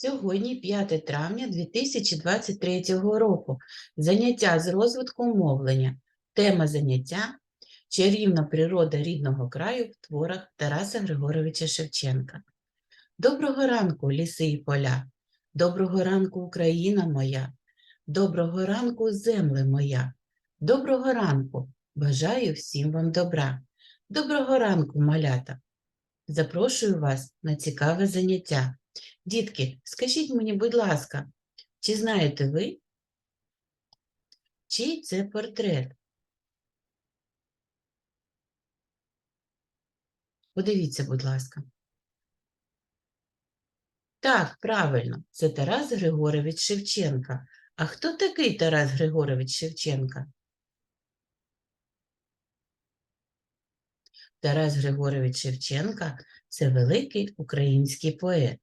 Сьогодні 5 травня 2023 року. Заняття з розвитку мовлення. Тема заняття Чарівна природа рідного краю в творах Тараса Григоровича Шевченка. Доброго ранку, ліси і поля. Доброго ранку, Україна моя. Доброго ранку, земле моя. Доброго ранку. Бажаю всім вам добра. Доброго ранку, малята. Запрошую вас на цікаве заняття. Дітки, скажіть мені, будь ласка, чи знаєте ви, чий це портрет? Подивіться, будь ласка. Так, правильно, це Тарас Григорович Шевченка. А хто такий Тарас Григорович Шевченка? Тарас Григорович Шевченка це великий український поет.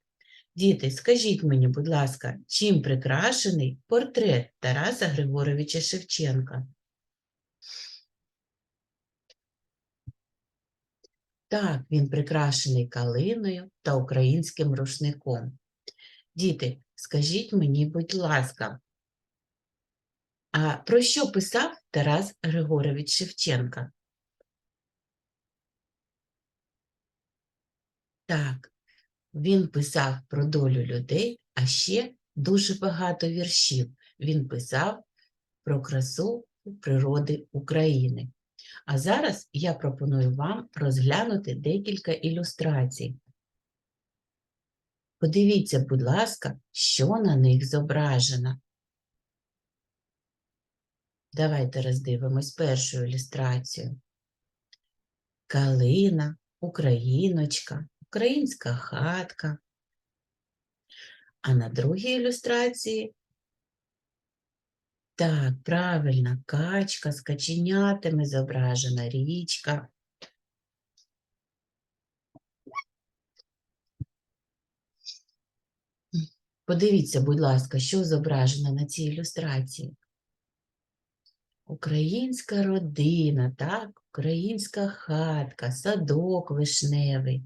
Діти, скажіть мені, будь ласка, чим прикрашений портрет Тараса Григоровича Шевченка? Так, він прикрашений калиною та українським рушником. Діти, скажіть мені, будь ласка, а про що писав Тарас Григорович Шевченка? Так, він писав про долю людей, а ще дуже багато віршів. Він писав про красу природи України. А зараз я пропоную вам розглянути декілька ілюстрацій. Подивіться, будь ласка, що на них зображено. Давайте роздивимось першу ілюстрацію. Калина, україночка, українська хатка. А на другій ілюстрації так, правильно, качка з каченятами зображена, річка. Подивіться, будь ласка, що зображено на цій ілюстрації. Українська родина, так, українська хатка, садок вишневий.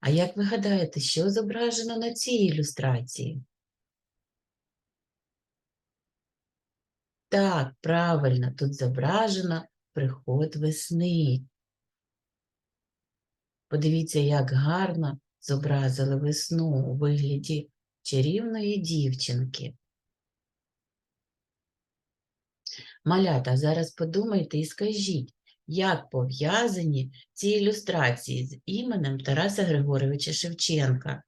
А як ви гадаєте, що зображено на цій ілюстрації? Так, правильно, тут зображено приход весни. Подивіться, як гарно зобразили весну у вигляді чарівної дівчинки. Малята, зараз подумайте і скажіть, як пов'язані ці ілюстрації з іменем Тараса Григоровича Шевченка?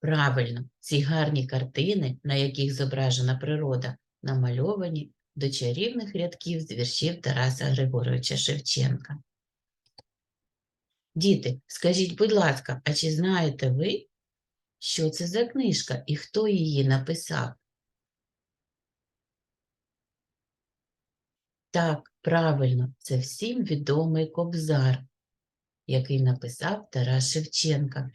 Правильно, ці гарні картини, на яких зображена природа, намальовані до чарівних рядків з віршів Тараса Григоровича Шевченка. Діти, скажіть, будь ласка, а чи знаєте ви, що це за книжка і хто її написав? Так, правильно, це всім відомий Кобзар, який написав Тарас Шевченка.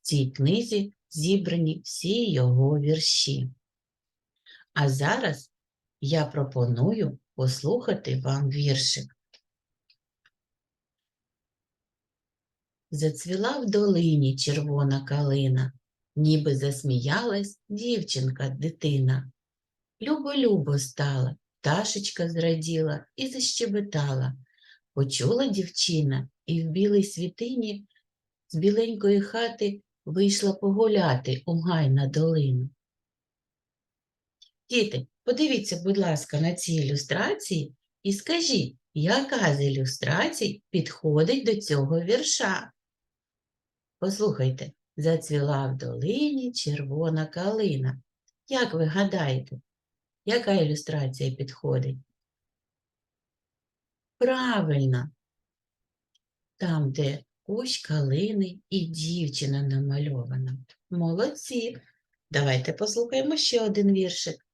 В цій книзі зібрані всі його вірші. А зараз я пропоную послухати вам віршик. Зацвіла в долині червона калина, ніби засміялась дівчинка дитина. Любо-любо стала, пташечка зраділа і защебетала. Почула дівчина і в білій світині з біленької хати вийшла погуляти у гай на долину. Діти, подивіться, будь ласка, на ці ілюстрації і скажіть, яка з ілюстрацій підходить до цього вірша? Послухайте, зацвіла в долині червона калина. Як ви гадаєте, яка ілюстрація підходить? Правильно, там, де кущ калини і дівчина намальована. Молодці. Давайте послухаємо ще один віршик.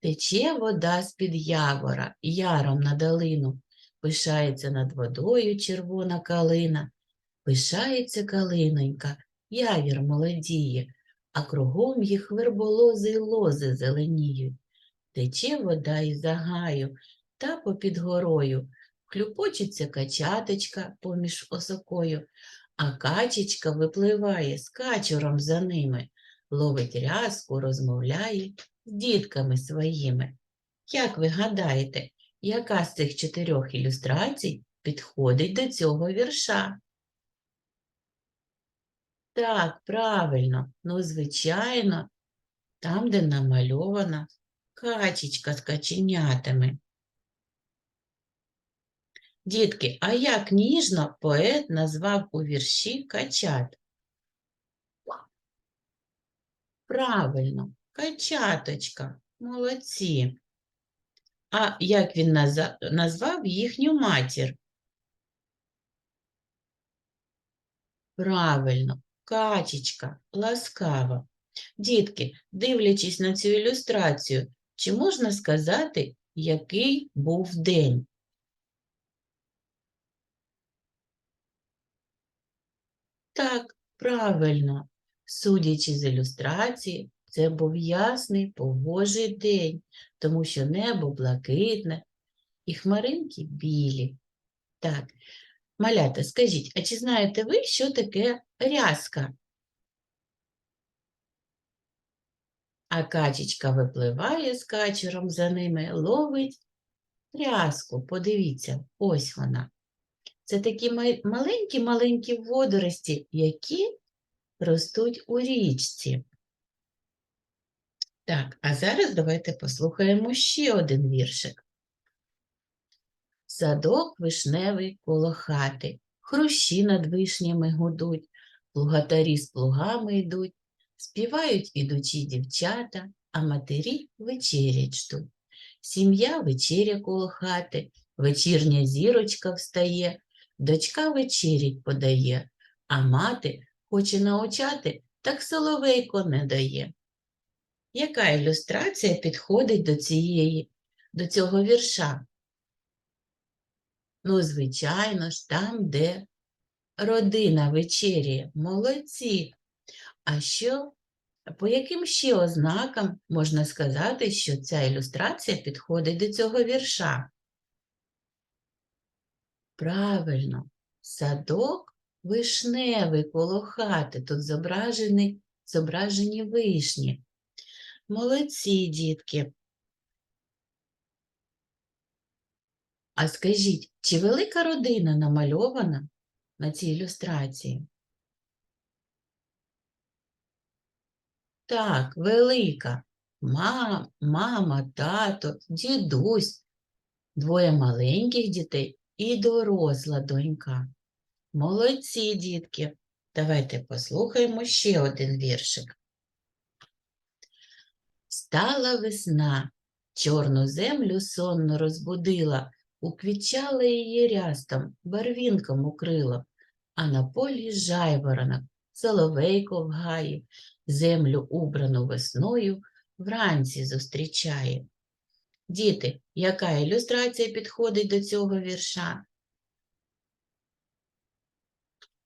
Тече вода з-під явора, яром на долину, пишається над водою червона калина, пишається калинонька, явір молодіє, а кругом їх верболози й лози зеленіють. тече вода із загаю, та попід горою. Хлюпочеться качаточка поміж осокою, а качечка випливає з качуром за ними, ловить рязку, розмовляє з дітками своїми. Як ви гадаєте, яка з цих чотирьох ілюстрацій підходить до цього вірша? Так, правильно. Ну, звичайно, там, де намальована качечка з каченятами. Дітки, а як ніжно поет назвав у вірші качат? Правильно, качаточка, молодці. А як він назвав їхню матір? Правильно, качечка, ласкава. Дітки, дивлячись на цю ілюстрацію, чи можна сказати, який був день? Так, правильно. Судячи з ілюстрації, це був ясний погожий день, тому що небо блакитне і хмаринки білі. Так, малята, скажіть, а чи знаєте ви, що таке рязка? А качечка випливає з качером за ними, ловить рязку. Подивіться, ось вона. Це такі маленькі-маленькі водорості, які ростуть у річці. Так, а зараз давайте послухаємо ще один віршик. Садок вишневий коло хати, хрущі над вишнями гудуть, плугатарі з плугами йдуть, співають ідучі дівчата, а матері вечерять ждуть. Сім'я вечеря коло хати, вечірня зірочка встає, дочка вечерять подає, а мати хоче научати, так соловейко не дає. Яка ілюстрація підходить до цієї, до цього вірша? Ну, звичайно ж, там, де родина вечеряє. Молодці. А що, по яким ще ознакам можна сказати, що ця ілюстрація підходить до цього вірша? Правильно, садок вишневий коло хати. Тут зображені, зображені вишні. Молодці, дітки. А скажіть, чи велика родина намальована на цій ілюстрації? Так, велика. Мам, мама, тато, дідусь, двоє маленьких дітей і доросла донька. Молодці, дітки. Давайте послухаємо ще один віршик. Стала весна, чорну землю сонно розбудила, уквічала її рястом, барвінком укрила, а на полі жайворонок, соловейко в гаї, землю убрану весною вранці зустрічає. Діти, яка ілюстрація підходить до цього вірша?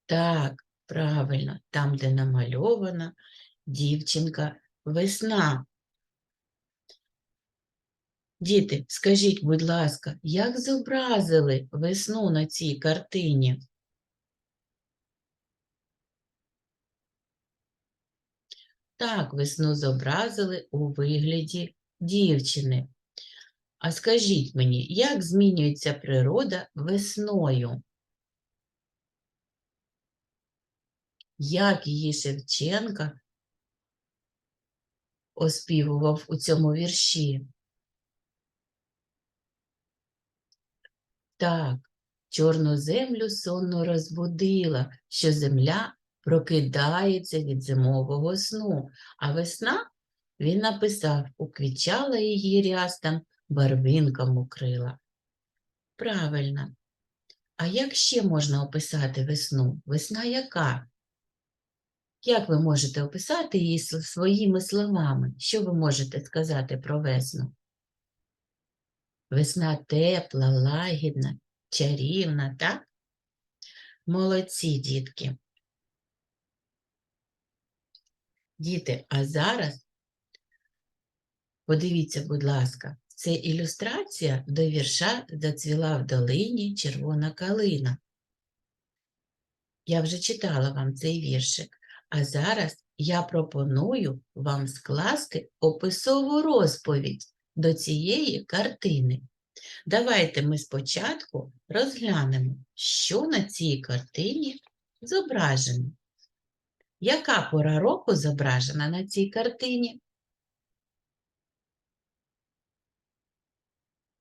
Так, правильно, там, де намальована дівчинка весна. Діти, скажіть, будь ласка, як зобразили весну на цій картині? Так, весну зобразили у вигляді дівчини. А скажіть мені, як змінюється природа весною? Як її Шевченка оспівував у цьому вірші? Так, чорну землю сонно розбудила, що земля прокидається від зимового сну, а весна він написав, уквічала її рястам, барвинком укрила. Правильно. А як ще можна описати весну? Весна яка? Як ви можете описати її своїми словами? Що ви можете сказати про весну? Весна тепла, лагідна, чарівна, так? Молодці, дітки. Діти, а зараз Подивіться, будь ласка, це ілюстрація до вірша Зацвіла в долині червона калина. Я вже читала вам цей віршик, а зараз я пропоную вам скласти описову розповідь до цієї картини. Давайте ми спочатку розглянемо, що на цій картині зображено. Яка пора року зображена на цій картині?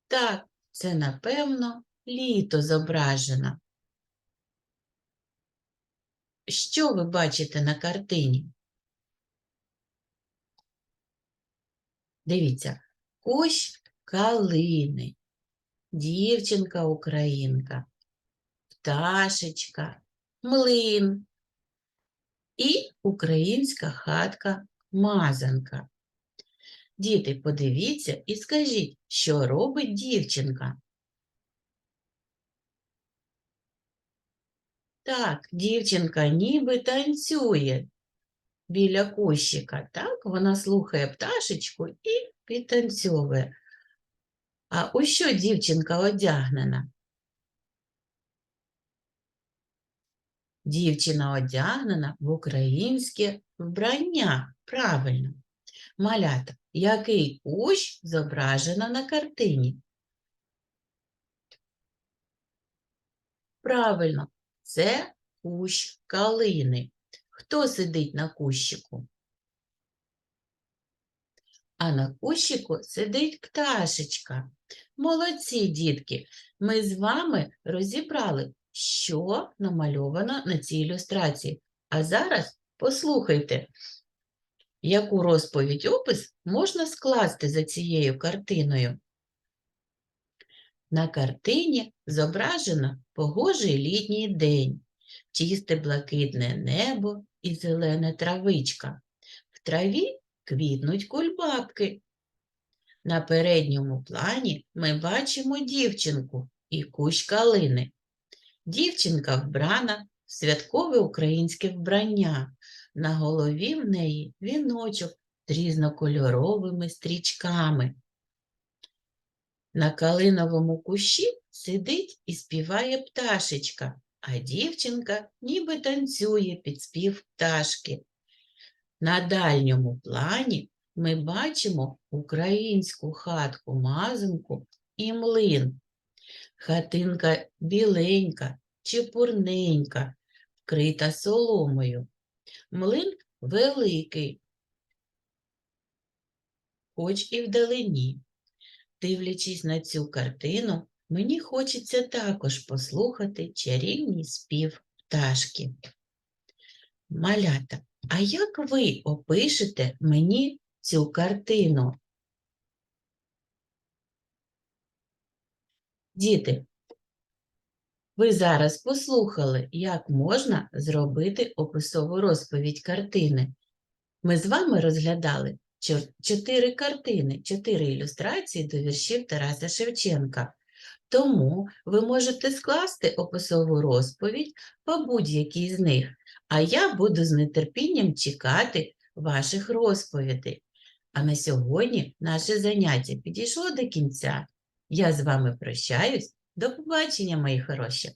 Так, це, напевно, літо зображено. Що ви бачите на картині? Дивіться, кущ калини, дівчинка-українка, пташечка, млин і українська хатка мазанка. Діти, подивіться і скажіть, що робить дівчинка? Так, дівчинка ніби танцює біля кущика, так? Вона слухає пташечку і підтанцьовує. А у що дівчинка одягнена? Дівчина одягнена в українське вбрання. Правильно. Малята, який кущ зображено на картині? Правильно, це кущ калини. Хто сидить на кущику? А на кущику сидить пташечка. Молодці, дітки! Ми з вами розібрали, що намальовано на цій ілюстрації. А зараз послухайте, яку розповідь опис можна скласти за цією картиною. На картині зображено погожий літній день, чисте блакитне небо і зелена травичка. В траві квітнуть кульбабки. На передньому плані ми бачимо дівчинку і кущ калини. Дівчинка вбрана в святкове українське вбрання. На голові в неї віночок з різнокольоровими стрічками. На калиновому кущі сидить і співає пташечка, а дівчинка ніби танцює під спів пташки. На дальньому плані ми бачимо українську хатку мазанку і млин. Хатинка біленька, чепурненька, вкрита соломою. Млин великий, хоч і вдалині. Дивлячись на цю картину, мені хочеться також послухати чарівний спів пташки. Малята, а як ви опишете мені цю картину? Діти, ви зараз послухали, як можна зробити описову розповідь картини. Ми з вами розглядали чо- чотири картини, чотири ілюстрації до віршів Тараса Шевченка. Тому ви можете скласти описову розповідь по будь-якій з них, а я буду з нетерпінням чекати ваших розповідей. А на сьогодні наше заняття підійшло до кінця. Я з вами прощаюсь. До побачення, мої хороші!